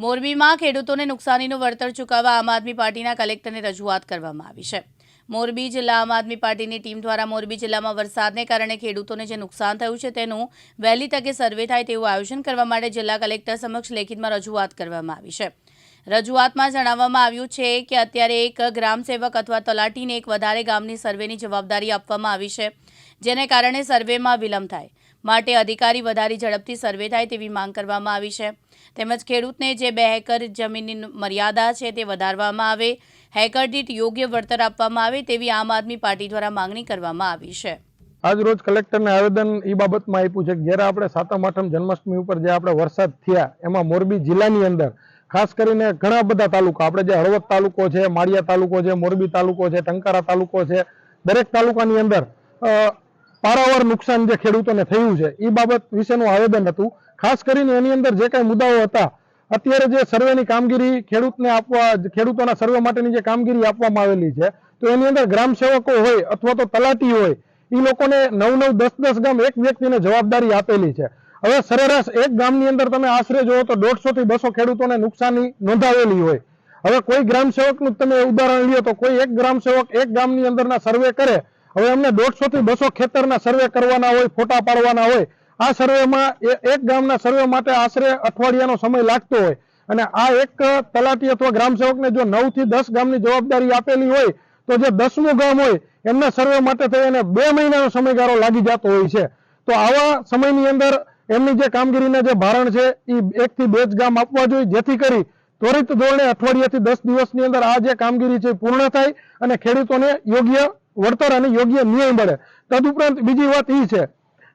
મોરબીમાં ખેડૂતોને નુકસાનીનું વળતર ચૂકવવા આમ આદમી પાર્ટીના કલેક્ટરને રજૂઆત કરવામાં આવી છે. મોરબી જિલ્લા આમ આદમી પાર્ટીની ટીમ દ્વારા મોરબી જિલ્લામાં વરસાદને કારણે ખેડૂતોને જે નુકસાન થયું છે તેનું વહેલી તકે સર્વે થાય તેવું આયોજન કરવા માટે જિલ્લા કલેક્ટર સમક્ષ લેખિતમાં રજૂઆત કરવામાં આવી છે. રજૂઆતમાં જણાવવામાં આવ્યું છે કે અત્યારે એક ગ્રામસેવક અથવા તલાટીને એક વધારે ગામની સર્વેની જવાબદારી આપવામાં આવી છે, જેને કારણે સર્વેમાં વિલંબ થાય. માટે અધિકારી વધારે ઝડપથી સર્વે થાય તેવી માંગ કરવામાં આવી છે. તેમજ ખેડૂતને જે બે હેકર જમીનની મર્યાદા છે તે વધારવામાં આવે હેકર દીઠ યોગ્ય વળતર આપવામાં આવે તેવી આમ આદમી પાર્ટી દ્વારા માંગણી કરવામાં આવી છે. આજ રોજ કલેક્ટરને આવેદન એ બાબતમાં આપ્યું છે કે જ્યારે આપણે સાતમ, આઠમ જન્માષ્ટમી ઉપર જે આપણે વરસાદ થયા, એમાં મોરબી જિલ્લાની અંદર, ખાસ કરીને ઘણા બધા તાલુકા, આપણે જે હળવદ તાલુકો છે, માળિયા તાલુકો છે, મોરબી તાલુકો છે, ટંકારા તાલુકો છે, દરેક તાલુકાની અંદર પારાવાર નુકસાન જે ખેડૂતોને થયું છે એ બાબત વિશેનું આવેદન હતું. ખાસ કરીને એની અંદર જે કાંઈ મુદ્દાઓ હતા, અત્યારે જે સર્વેની કામગીરી ખેડૂતને આપવા, ખેડૂતોના સર્વે માટેની જે કામગીરી આપવામાં આવેલી છે, તો એની અંદર ગ્રામ સેવકો હોય અથવા તો તલાટી હોય એ લોકોને નવ નવ દસ દસ ગામ એક વ્યક્તિને જવાબદારી આપેલી છે. હવે સરેરાશ એક ગામની અંદર તમે આશરે જોવો તો દોઢસો થી બસો ખેડૂતોને નુકસાની નોંધાવેલી હોય. હવે કોઈ ગ્રામ સેવકનું તમે ઉદાહરણ લ્યો તો કોઈ એક ગ્રામ સેવક એક ગામની અંદરના સર્વે કરે હવે એમને દોઢસો થી બસો ખેતરના સર્વે કરવાના હોય, ફોટા પાડવાના હોય, આ સર્વેમાં એક ગામના સર્વે માટે આશરે અઠવાડિયાનો સમય લાગતો હોય. અને આ એક તલાટી અથવા ગ્રામ સેવકને જો નવથી દસ ગામની જવાબદારી આપેલી હોય, તો જે દસમું ગામ હોય, એમના સર્વે માટે થઈ અને બે મહિનાનો સમયગાળો લાગી જતો હોય છે. તો આવા સમયની અંદર એમની જે કામગીરીના જે ભારણ છે, એ એક થી બે જ ગામ આપવા જોઈએ, જેથી કરી ત્વરિત ધોરણે અઠવાડિયાથી દસ દિવસની અંદર આ જે કામગીરી છે પૂર્ણ થાય અને ખેડૂતોને યોગ્ય વળતર અને યોગ્ય ન્યાય મળે. તદુપરાંત બીજી વાત એ છે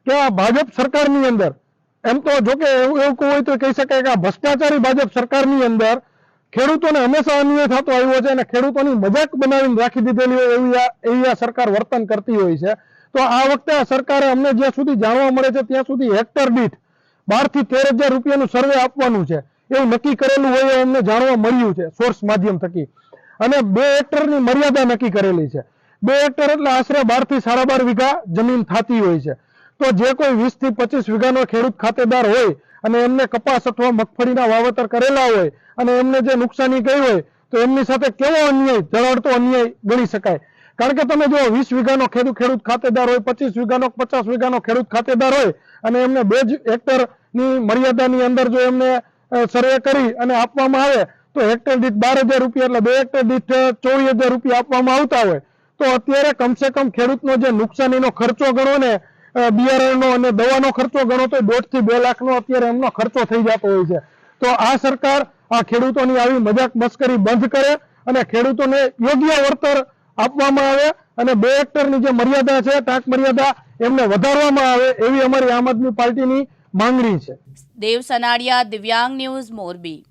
કે આ ભાજપ સરકારની અંદર, એમ તો જો કે એવું કોઈ હોય તો કહી શકાય કે આ ભ્રષ્ટાચારી ભાજપ સરકારની અંદર ખેડૂતોને હંમેશા અન્યાય થતો આવ્યો છે અને ખેડૂતોની મજાક બનાવીને રાખી દીધેલી હોય એવી આ એવી આ સરકાર વર્તન કરતી હોય છે. તો આ વખતે આ સરકારે અમને જ્યાં સુધી જાણવા મળે છે ત્યાં સુધી હેક્ટર દીઠ બારથી તેર હજાર રૂપિયાનું સર્વે આપવાનું છે. એવું નક્કી કરેલું હોય એમને જાણવા મળ્યું છે સોર્સ માધ્યમ થકી. અને બે હેક્ટરની મર્યાદા નક્કી કરેલી છે. બે હેક્ટર એટલે આશરે બારથી સાડા બાર વીઘા જમીન થતી હોય છે. તો જે કોઈ વીસથી પચીસ વીઘાનો ખેડૂત ખાતેદાર હોય અને એમને કપાસ અથવા મગફળીના વાવેતર કરેલા હોય અને એમને જે નુકસાની ગઈ હોય, તો એમની સાથે કેવો અન્યાય, જળાડતો અન્યાય ગણી શકાય. કારણ કે તમે જો વીસ વીઘાનો ખેડૂત ખેડૂત ખાતેદાર હોય, પચીસ વીઘાનો, પચાસ વીઘાનો ખેડૂત ખાતેદાર હોય અને એમને બે જ હેક્ટરની મર્યાદાની અંદર જો એમને સર્વે કરી અને આપવામાં આવે, તો હેક્ટર દીઠ બાર હજાર રૂપિયા એટલે બે હેક્ટર દીઠ ચોવીસ હજાર રૂપિયા આપવામાં આવતા હોય. તો અત્યારે કમસે કમ ખેડૂતનો જે નુકસાનીનો ખર્ચો ગણો ને બિયારણનો અને દવાનો ખર્ચો ગણો તો દોઢથી બે લાખનો અત્યારે એમનો ખર્ચો થઈ જતો હોય છે. તો આ સરકાર આ ખેડૂતોની આવી મજાક મસ્કરી બંધ કરે અને ખેડૂતોને યોગ્ય વળતર આપવામાં આવે અને બે હેક્ટરની જે મર્યાદા છે, ટાંક મર્યાદા એમને વધારવામાં આવે એવી અમારી આમ આદમી પાર્ટીની માંગણી છે. દેવ સનાડિયા, દિવ્યાંગ ન્યૂઝ મોરબી.